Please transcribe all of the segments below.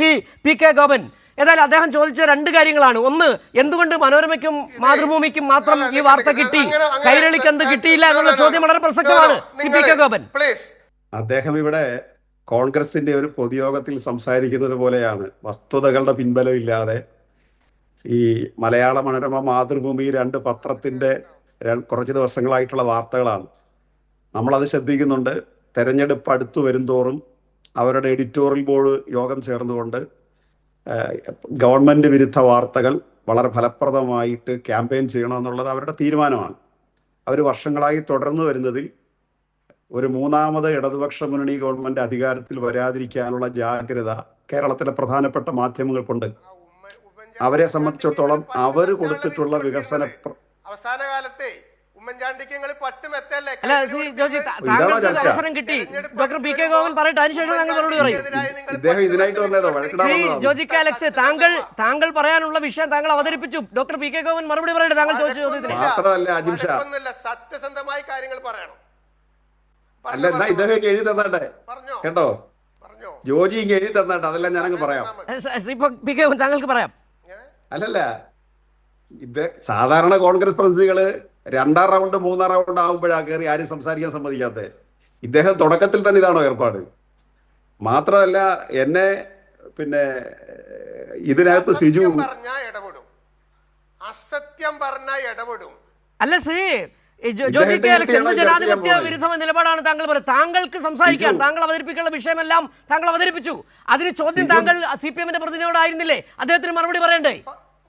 C P K Gopan ഏതായാലും അദ്ദേഹം ചോദിച്ച രണ്ട് കാര്യങ്ങളാണ്. ഒന്ന് എന്തുകൊണ്ട് മനോരമയ്ക്കും മാതൃഭൂമിക്കും മാത്രം ഈ വാർത്ത കിട്ടി? കൈരളിക്ക് എന്ത് കിട്ടിയില്ല എന്നുള്ള ചോദ്യം വളരെ പ്രസക്തമാണ്. C P K Gopan. Please അദ്ദേഹം ഇവിടെ കോൺഗ്രസിന്റെ ഒരു പൊതുയോഗത്തിൽ സംസാരിക്കുന്നത് പോലെയാണ്. വസ്തുതകളുടെ പിൻബലമില്ലാതെ ഈ മലയാള മനോരമ മാതൃഭൂമി രണ്ട് പത്രത്തിന്റെ കുറച്ച് ദിവസങ്ങളായിട്ടുള്ള വാർത്തകളാണ്. നമ്മളത് ശ്രദ്ധിക്കുന്നുണ്ട്. തെരഞ്ഞെടുപ്പ് അടുത്തു വരുംതോറും അവരുടെ എഡിറ്റോറിയൽ ബോർഡ് യോഗം ചേർന്നുകൊണ്ട് ഗവൺമെന്റ് വിരുദ്ധ വാർത്തകൾ വളരെ ഫലപ്രദമായിട്ട് ക്യാമ്പയിൻ ചെയ്യണമെന്നുള്ളത് അവരുടെ തീരുമാനമാണ്. അവർ വർഷങ്ങളായി തുടർന്നു വരുന്നതിൽ ഒരു മൂന്നാമത് ഇടതുപക്ഷ മുന്നണി ഗവൺമെന്റ് അധികാരത്തിൽ വരാതിരിക്കാനുള്ള ജാഗ്രത കേരളത്തിലെ പ്രധാനപ്പെട്ട മാധ്യമങ്ങൾക്കുണ്ട്. അവരെ സംബന്ധിച്ചിടത്തോളം അവർ കൊടുത്തിട്ടുള്ള വികസന അവസാന കാലത്തെ ഉമ്മൻചാണ്ടിക്ക് അല്ല ശ്രീ ജോജി താങ്കൾക്ക്? അവസരം കിട്ടി. ഡോക്ടർ പി കെ ഗോപൻ പറയട്ടെ അതിനുശേഷം താങ്കൾ മറുപടി പറയും. ശ്രീ അലക്സ് താങ്കൾ താങ്കൾ പറയാനുള്ള വിഷയം താങ്കൾ അവതരിപ്പിച്ചു. ഡോക്ടർ പി കെ ഗോവൻ മറുപടി പറയട്ടെ താങ്കൾ ചോദിച്ചു ചോദ്യത്തിന്. സത്യസന്ധമായ കാര്യങ്ങൾ പറയണം. അല്ല എന്നാ ഇദ്ദേഹം എഴുതി തന്നാട്ടെ? പറഞ്ഞോ. കേട്ടോ? ജോജി ഇങ്ങ് എഴുതി തന്നാട്ടെ? അതെല്ലാം ഞാനങ്ങ് പറയാം. ശ്രീ പി കെ താങ്കൾക്ക് പറയാം. അല്ലല്ല. ഇത് സാധാരണ കോൺഗ്രസ് പ്രതിനിധികൾ രണ്ടാം റൗണ്ട് മൂന്നാം റൗണ്ട് ആകുമ്പോഴാ കയറി ആരും സംസാരിക്കാൻ സമ്മതിക്കാത്തത് ഇദ്ദേഹം തുടക്കത്തിൽ തന്നെ ഇതാണോ ഏർപ്പാട്? മാത്രമല്ല എന്നെ പിന്നെ ഇതിനകത്ത് സിജു അസത്യം പറഞ്ഞാ ഇടപെടും. അല്ല ശ്രീ ജോജി അലക്സ് എന്ത് ജനാധിപത്യ നിലപാടാണ് താങ്കൾ പറയുന്നത്. താങ്കൾക്ക് സംസാരിക്കാൻ താങ്കൾ അവതരിപ്പിക്കുന്ന വിഷയമെല്ലാം താങ്കൾ അവതരിപ്പിച്ചു. അതിന് ചോദ്യം താങ്കൾ സി പി എമ്മിന്റെ പ്രതിനിധിയോടായിരുന്നില്ലേ അദ്ദേഹത്തിന് മറുപടി പറയണ്ടേ?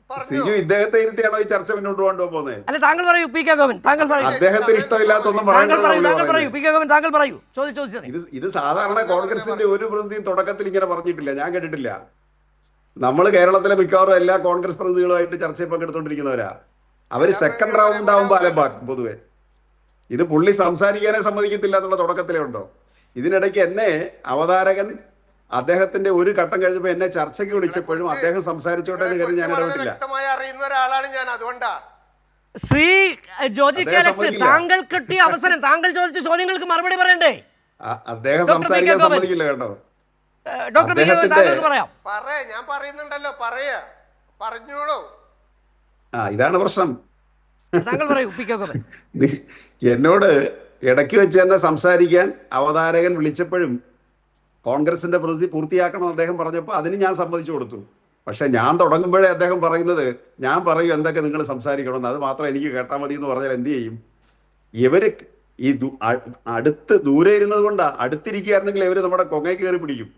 സിജു ഇദ്ദേഹത്തെ ഇരുത്തിയാണോ ഈ ചർച്ച മുന്നോട്ട് കൊണ്ടുപോകുന്നത് അല്ല താങ്കൾ പറയൂ പി കെ ഗോവൻ താങ്കൾ പറയൂ. അദ്ദേഹത്തിന് ഇഷ്ടമില്ലാത്തൊന്നും പറയൂ താങ്കൾ പറയൂ പി കെ ഗോവൻ താങ്കൾ പറയൂ. ചോദിച്ചു ചോദിച്ചത് ഇത് ഇത് സാധാരണ കോൺഗ്രസിന്റെ ഒരു പ്രതിനിധിയും തുടക്കത്തിൽ ഇങ്ങനെ പറഞ്ഞിട്ടില്ല ഞാൻ കേട്ടിട്ടില്ല. നമ്മൾ കേരളത്തിലെ മിക്കവാറും എല്ലാ കോൺഗ്രസ് പ്രതിനിധികളുമായിട്ട് ചർച്ചയിൽ പങ്കെടുത്തോണ്ടിരിക്കുന്നവരാ അവർ സെക്കൻഡ് റൗണ്ട് ആവുമ്പോൾ അലമ്പാക്കും പൊതുവെ. ഇത് പുള്ളി സംസാരിക്കാനേ സമ്മതിക്കത്തില്ല എന്നുള്ള തുടക്കത്തിലേ ഉണ്ടോ? ഇതിനിടയ്ക്ക് എന്നെ അവതാരകൻ അദ്ദേഹത്തിന്റെ ഒരു ഘട്ടം കഴിഞ്ഞപ്പോൾ എന്നെ ചർച്ചയ്ക്ക് വിളിച്ചപ്പോഴും അദ്ദേഹം സംസാരിച്ചോട്ടെ എന്ന് കരുതി ഞാൻ ഇടപെട്ടില്ല. വ്യക്തമായി അറിയുന്ന ഒരാളാണ് ഞാൻ അതുകൊണ്ടാ. ശ്രീ ജോജി. താങ്കൾ കിട്ടിയ അവസരം താങ്കൾ ചോദിച്ച ചോദ്യങ്ങൾക്ക് മറുപടി പറയണ്ടേ? അദ്ദേഹം. സംസാരിക്കാൻ സമ്മതിക്കില്ല കേട്ടോ. ഡോക്ടർ പറയാം. പറ ഞാൻ പറയുന്നുണ്ടല്ലോ പറയാ. പറഞ്ഞോളൂ. ആ ഇതാണ് പ്രശ്നം. താങ്കൾ പറയൂ എന്നോട് ഇടയ്ക്ക് വെച്ച് തന്നെ സംസാരിക്കാൻ അവതാരകൻ വിളിച്ചപ്പോഴും കോൺഗ്രസിന്റെ പ്രതി പൂർത്തിയാക്കണം അദ്ദേഹം പറഞ്ഞപ്പോൾ അതിന് ഞാൻ സമ്മതിച്ചു കൊടുത്തു. പക്ഷെ ഞാൻ തുടങ്ങുമ്പോഴേ അദ്ദേഹം പറയുന്നത് ഞാൻ പറയൂ എന്തൊക്കെ നിങ്ങൾ സംസാരിക്കണമെന്ന് അത് മാത്രം എനിക്ക് കേട്ടാൽ മതി എന്ന് പറഞ്ഞാൽ എന്ത് ചെയ്യും? ഇവർ ഈ അടുത്ത് ദൂരെ ഇരുന്നത് കൊണ്ടാണ് അടുത്തിരിക്കുകയായിരുന്നെങ്കിൽ ഇവർ നമ്മുടെ കൊങ്ങയ്ക്ക് കയറി പിടിക്കും.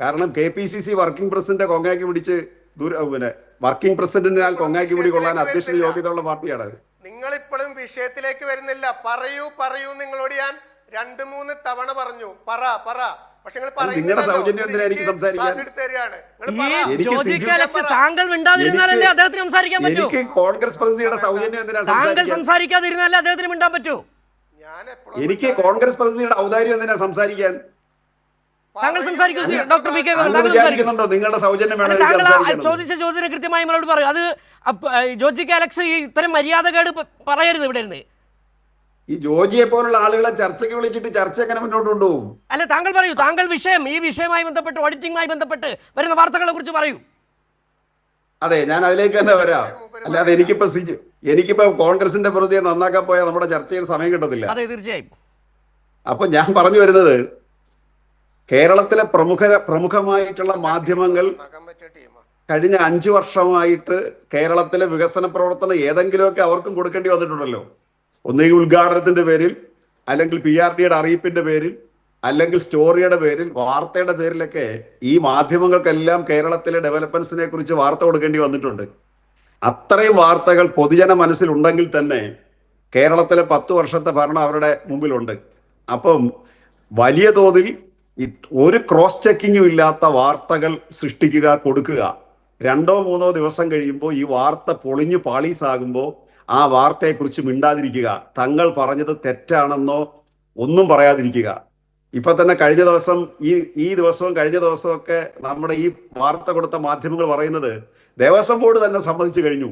കാരണം K P C C working president കൊങ്ങയ്ക്ക് പിടിച്ച് ദൂരെ പിന്നെ വർക്കിംഗ് പ്രസിഡന്റിനാൽ കൊങ്ങയ്ക്ക് പിടി കൊള്ളാൻ അധ്യക്ഷ യോഗ്യതയുള്ള പാർട്ടിയാണ്. നിങ്ങൾ ഇപ്പോഴും വിഷയത്തിലേക്ക് വരുന്നില്ല. പറയൂ പറയൂ നിങ്ങളോട് ഞാൻ രണ്ട് മൂന്ന് തവണ പറഞ്ഞു. പറ പറ. നിങ്ങളുടെ സംസാരിക്കാൻ? താങ്കൾ മിണ്ടാതിരുന്നാലല്ലേ അദ്ദേഹത്തിന് സംസാരിക്കാൻ പറ്റൂ? എനിക്ക് കോൺഗ്രസ് പ്രതിനിധിയുടെ സൗജന്യം എന്തിനാ താങ്കൾ സംസാരിക്കാതിരുന്നാലേ അദ്ദേഹത്തിന് മിണ്ടാൻ പറ്റൂ? ഞാൻ എപ്പോഴും എനിക്ക് കോൺഗ്രസ് പ്രതിനിധിയുടെ ഔദാര്യം എന്തിനാ സംസാരിക്കാൻ? താങ്കൾ സംസാരിക്കൂ ഡോക്ടർ പി കെ നിങ്ങളുടെ സൗജന്യം വേണം താങ്കൾ ചോദിച്ച ചോദ്യത്തിന് കൃത്യമായി മറുപടി പറയൂ. അത് ജോജി കെ അലക്സ് ഇത്തരം മര്യാദകേട് പറയരുത് ഇവിടെ ഇരുന്ന്. ഈ ജോജിയെ പോലുള്ള ആളുകളെ ചർച്ചയ്ക്ക് വിളിച്ചിട്ട് ചർച്ച എങ്ങനെ മുന്നോട്ട് കൊണ്ടുപോകും? അല്ല താങ്കൾ പറയൂ താങ്കൾ വിഷയം ഈ വിഷയവുമായി ബന്ധപ്പെട്ട് ഓഡിറ്റിംഗുമായി ബന്ധപ്പെട്ട് വരുന്ന വാർത്തകളെ കുറിച്ച് പറയൂ. അതെ ഞാൻ അതിലേക്ക് തന്നെ വരാം. അല്ലാതെ എനിക്കിപ്പോ സിജു എനിക്കിപ്പോ കോൺഗ്രസിന്റെ പ്രതിയെ നന്നാക്കാൻ പോയാൽ നമ്മുടെ ചർച്ചയിൽ സമയം കിട്ടത്തില്ല. അതെ തീർച്ചയായും. അപ്പൊ ഞാൻ പറഞ്ഞു വരുന്നത് കേരളത്തിലെ പ്രമുഖ പ്രമുഖമായിട്ടുള്ള മാധ്യമങ്ങൾ കഴിഞ്ഞ അഞ്ചു വർഷമായിട്ട് കേരളത്തിലെ വികസന പ്രവർത്തനം ഏതെങ്കിലുമൊക്കെ അവർക്കും കൊടുക്കേണ്ടി വന്നിട്ടുണ്ടല്ലോ. ഒന്നുകിൽ ഉദ്ഘാടനത്തിന്റെ പേരിൽ അല്ലെങ്കിൽ പി ആർ ഡിയുടെ അറിയിപ്പിന്റെ പേരിൽ അല്ലെങ്കിൽ സ്റ്റോറിയുടെ പേരിൽ വാർത്തയുടെ പേരിലൊക്കെ ഈ മാധ്യമങ്ങൾക്കെല്ലാം കേരളത്തിലെ ഡെവലപ്മെന്റ്സിനെ കുറിച്ച് വാർത്ത കൊടുക്കേണ്ടി വന്നിട്ടുണ്ട്. അത്രയും വാർത്തകൾ പൊതുജന മനസ്സിലുണ്ടെങ്കിൽ തന്നെ കേരളത്തിലെ പത്ത് വർഷത്തെ ഭരണം അവരുടെ മുമ്പിലുണ്ട്. അപ്പം വലിയ തോതിൽ ഒരു ക്രോസ് ചെക്കിങ്ങും ഇല്ലാത്ത വാർത്തകൾ സൃഷ്ടിക്കുക കൊടുക്കുക. രണ്ടോ മൂന്നോ ദിവസം കഴിയുമ്പോൾ ഈ വാർത്ത പൊളിഞ്ഞു പാളീസാകുമ്പോൾ ആ വാർത്തയെക്കുറിച്ച് മിണ്ടാതിരിക്കുക. തങ്ങൾ പറഞ്ഞത് തെറ്റാണെന്നോ ഒന്നും പറയാതിരിക്കുക. ഇപ്പൊ തന്നെ കഴിഞ്ഞ ദിവസം ഈ ഈ ദിവസവും കഴിഞ്ഞ ദിവസമൊക്കെ നമ്മുടെ ഈ വാർത്ത കൊടുത്ത മാധ്യമങ്ങൾ പറയുന്നത് ദേവസ്വം ബോർഡ് തന്നെ സമ്മതിച്ചു കഴിഞ്ഞു.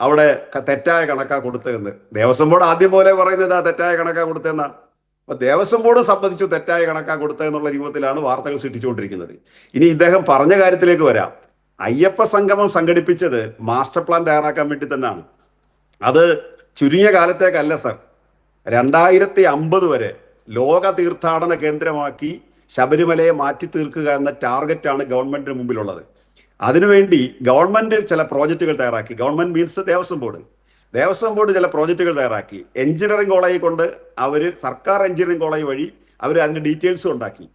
അവിടെ തെറ്റായ കണക്കാ കൊടുത്തതെന്ന്. ദേവസ്വം ബോർഡ് ആദ്യം പോലെ പറയുന്നത് ആ തെറ്റായ കണക്കാ കൊടുത്തതെന്നാ. അപ്പൊ ദേവസ്വം ബോർഡ് സംബന്ധിച്ചു തെറ്റായ കണക്കാ കൊടുത്തതെന്നുള്ള രൂപത്തിലാണ് വാർത്തകൾ സൃഷ്ടിച്ചുകൊണ്ടിരിക്കുന്നത്. ഇനി ഇദ്ദേഹം പറഞ്ഞ കാര്യത്തിലേക്ക് വരാം. അയ്യപ്പ സംഗമം സംഘടിപ്പിച്ചത് മാസ്റ്റർ പ്ലാൻ തയ്യാറാക്കാൻ വേണ്ടി തന്നെയാണ്. അത് ചുരുങ്ങിയ കാലത്തേക്കല്ല സർ. രണ്ടായിരത്തി അമ്പത് വരെ ലോക തീർത്ഥാടന കേന്ദ്രമാക്കി ശബരിമലയെ മാറ്റി തീർക്കുക എന്ന ടാർഗറ്റാണ് ഗവൺമെന്റിന് മുമ്പിലുള്ളത്. അതിനുവേണ്ടി ഗവൺമെന്റ് ചില പ്രോജക്റ്റുകൾ തയ്യാറാക്കി. Government means Devaswom board. Devaswom board ചില പ്രോജക്റ്റുകൾ തയ്യാറാക്കി. എഞ്ചിനീയറിംഗ് കോളേജ് കൊണ്ട് അവർ സർക്കാർ എഞ്ചിനീയറിംഗ് കോളേജ് വഴി അവർ അതിന്റെ ഡീറ്റെയിൽസും ഉണ്ടാക്കി.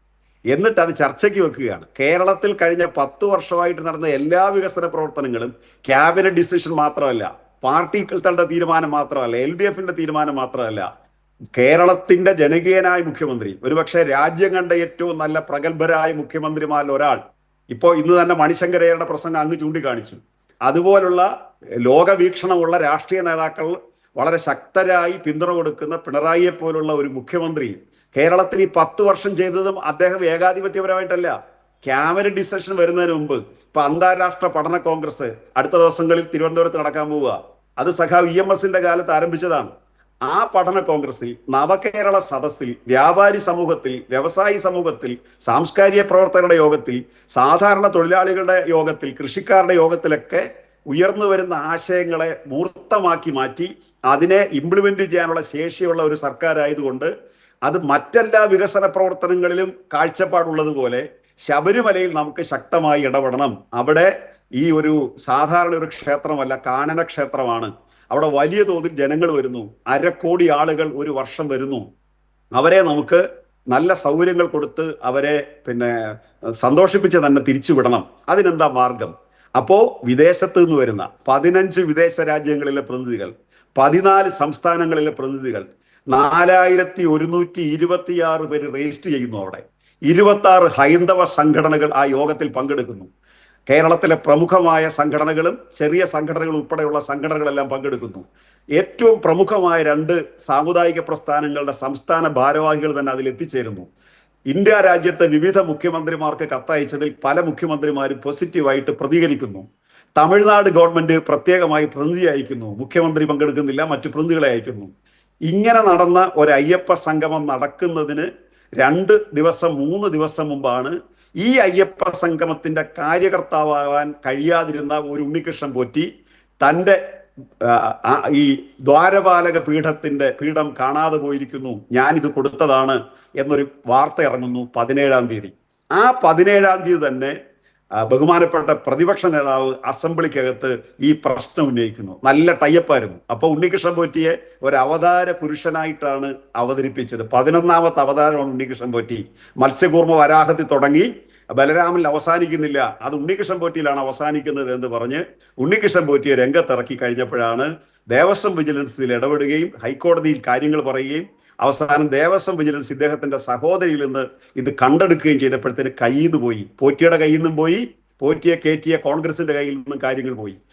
എന്നിട്ട് അത് ചർച്ചയ്ക്ക് വെക്കുകയാണ്. കേരളത്തിൽ കഴിഞ്ഞ പത്ത് വർഷമായിട്ട് നടന്ന എല്ലാ വികസന പ്രവർത്തനങ്ങളും ക്യാബിനറ്റ് ഡിസിഷൻ മാത്രമല്ല പാർട്ടികളുടെ തീരുമാനം മാത്രമല്ല എൽ ഡി എഫിന്റെ തീരുമാനം മാത്രമല്ല കേരളത്തിന്റെ ജനകീയനായ മുഖ്യമന്ത്രി ഒരുപക്ഷെ രാജ്യം കണ്ട ഏറ്റവും നല്ല പ്രഗത്ഭരായ മുഖ്യമന്ത്രിമാരിൽ ഒരാൾ ഇപ്പോൾ ഇന്ന് തന്നെ മണിശങ്കരയുടെ പ്രസംഗം അങ്ങ് ചൂണ്ടിക്കാണിച്ചു. അതുപോലുള്ള ലോകവീക്ഷണമുള്ള രാഷ്ട്രീയ നേതാക്കൾ വളരെ ശക്തരായി പിന്തുണ കൊടുക്കുന്ന പിണറായിയെ പോലുള്ള ഒരു മുഖ്യമന്ത്രി കേരളത്തിന് ഈ പത്ത് വർഷം ചെയ്തതും അദ്ദേഹം ഏകാധിപത്യപരമായിട്ടല്ല. ക്യാമറ ഡിസിഷൻ വരുന്നതിന് മുമ്പ് ഇപ്പൊ അന്താരാഷ്ട്ര പഠന കോൺഗ്രസ് അടുത്ത ദിവസങ്ങളിൽ തിരുവനന്തപുരത്ത് നടക്കാൻ പോവുക. അത് സഖാവ് ഇ എം എസിന്റെ കാലത്ത് ആരംഭിച്ചതാണ്. ആ പഠന കോൺഗ്രസിൽ നവകേരള സദസ്സിൽ വ്യാപാരി സമൂഹത്തിൽ വ്യവസായി സമൂഹത്തിൽ സാംസ്കാരിക പ്രവർത്തകരുടെ യോഗത്തിൽ സാധാരണ തൊഴിലാളികളുടെ യോഗത്തിൽ കൃഷിക്കാരുടെ യോഗത്തിലൊക്കെ ഉയർന്നു വരുന്ന ആശയങ്ങളെ മൂർത്തമാക്കി മാറ്റി അതിനെ ഇംപ്ലിമെന്റ് ചെയ്യാനുള്ള ശേഷിയുള്ള ഒരു സർക്കാരായതുകൊണ്ട് അത് മറ്റെല്ലാ വികസന പ്രവർത്തനങ്ങളിലും കാഴ്ചപ്പാടുള്ളതുപോലെ ശബരിമലയിൽ നമുക്ക് ശക്തമായി ഇടപെടണം. അവിടെ ഈ ഒരു സാധാരണ ഒരു ക്ഷേത്രമല്ല കാനന ക്ഷേത്രമാണ്. അവിടെ വലിയ തോതിൽ ജനങ്ങൾ വരുന്നു. അരക്കോടി ആളുകൾ ഒരു വർഷം വരുന്നു. അവരെ നമുക്ക് നല്ല സൗകര്യങ്ങൾ കൊടുത്ത് അവരെ പിന്നെ സന്തോഷിപ്പിച്ച് തന്നെ തിരിച്ചുവിടണം അതിനെന്താ മാർഗം? അപ്പോ വിദേശത്ത് നിന്ന് വരുന്ന പതിനഞ്ച് വിദേശ രാജ്യങ്ങളിലെ പ്രതിനിധികൾ പതിനാല് സംസ്ഥാനങ്ങളിലെ പ്രതിനിധികൾ നാലായിരത്തി ഒരുന്നൂറ്റി ഇരുപത്തിയാറ് പേര് രജിസ്റ്റർ ചെയ്യുന്നു അവിടെ. ഇരുപത്തി ആറ് ഹൈന്ദവ സംഘടനകൾ ആ യോഗത്തിൽ പങ്കെടുക്കുന്നു. കേരളത്തിലെ പ്രമുഖമായ സംഘടനകളും ചെറിയ സംഘടനകൾ ഉൾപ്പെടെയുള്ള സംഘടനകളെല്ലാം പങ്കെടുക്കുന്നു. ഏറ്റവും പ്രമുഖമായ രണ്ട് സാമുദായിക പ്രസ്ഥാനങ്ങളുടെ സംസ്ഥാന ഭാരവാഹികൾ തന്നെ അതിൽ എത്തിച്ചേരുന്നു ഇന്ത്യ രാജ്യത്തെ വിവിധ മുഖ്യമന്ത്രിമാർക്ക് കത്തയച്ചതിൽ പല മുഖ്യമന്ത്രിമാരും പോസിറ്റീവായിട്ട് പ്രതികരിക്കുന്നു. തമിഴ്നാട് ഗവൺമെന്റ് പ്രത്യേകമായി പ്രതിനിധി അയക്കുന്നു. മുഖ്യമന്ത്രി പങ്കെടുക്കുന്നില്ല മറ്റു പ്രതിനിധികളെ അയക്കുന്നു. ഇങ്ങനെ നടന്ന ഒരു അയ്യപ്പ സംഗമം നടക്കുന്നതിന് രണ്ട് ദിവസം മൂന്ന് ദിവസം മുമ്പാണ് ഈ അയ്യപ്പ സംഗമത്തിന്റെ കാര്യകർത്താവാകാൻ കഴിയാതിരുന്ന ഒരു ഉണ്ണികൃഷ്ണൻ പോറ്റി തന്റെ ഈ ദ്വാരപാലക പീഠത്തിന്റെ പീഠം കാണാതെ പോയിരിക്കുന്നു. ഞാനിത് കൊടുത്തതാണ് എന്നൊരു വാർത്ത ഇറങ്ങുന്നു പതിനേഴാം തീയതി. ആ പതിനേഴാം തീയതി തന്നെ ബഹുമാനപ്പെട്ട പ്രതിപക്ഷ നേതാവ് അസംബ്ലിക്കകത്ത് ഈ പ്രശ്നം ഉന്നയിക്കുന്നു. നല്ല ടൈപ്പായിരുന്നു അപ്പൊ ഉണ്ണികൃഷ്ണൻ പോറ്റിയെ ഒരു അവതാര പുരുഷനായിട്ടാണ് അവതരിപ്പിച്ചത്. പതിനൊന്നാമത്തെ അവതാരമാണ് ഉണ്ണികൃഷ്ണൻ പോറ്റി. മത്സ്യകൂർമ്മ വരാഹത്തിൽ തുടങ്ങി. ബലരാമൻ അവസാനിക്കുന്നില്ല. അത് ഉണ്ണികൃഷ്ണൻ പോറ്റിയിലാണ് അവസാനിക്കുന്നത് എന്ന് പറഞ്ഞ് ഉണ്ണികൃഷ്ണൻ പോറ്റിയെ രംഗത്തിറക്കി കഴിഞ്ഞപ്പോഴാണ് ദേവസ്വം വിജിലൻസിൽ ഇടപെടുകയും ഹൈക്കോടതിയിൽ കാര്യങ്ങൾ പറയുകയും അവസാനം ദേവസ്വം വിജിലൻസ് ഇദ്ദേഹത്തിന്റെ സഹോദരിയിൽ നിന്ന് ഇത് കണ്ടെടുക്കുകയും ചെയ്തപ്പോഴത്തേന് കയ്യിൽ നിന്ന് പോയി. പോറ്റിയുടെ കയ്യിൽ നിന്നും പോയി പോറ്റിയെ കയറ്റിയ കോൺഗ്രസിന്റെ കയ്യിൽ നിന്നും കാര്യങ്ങൾ പോയി.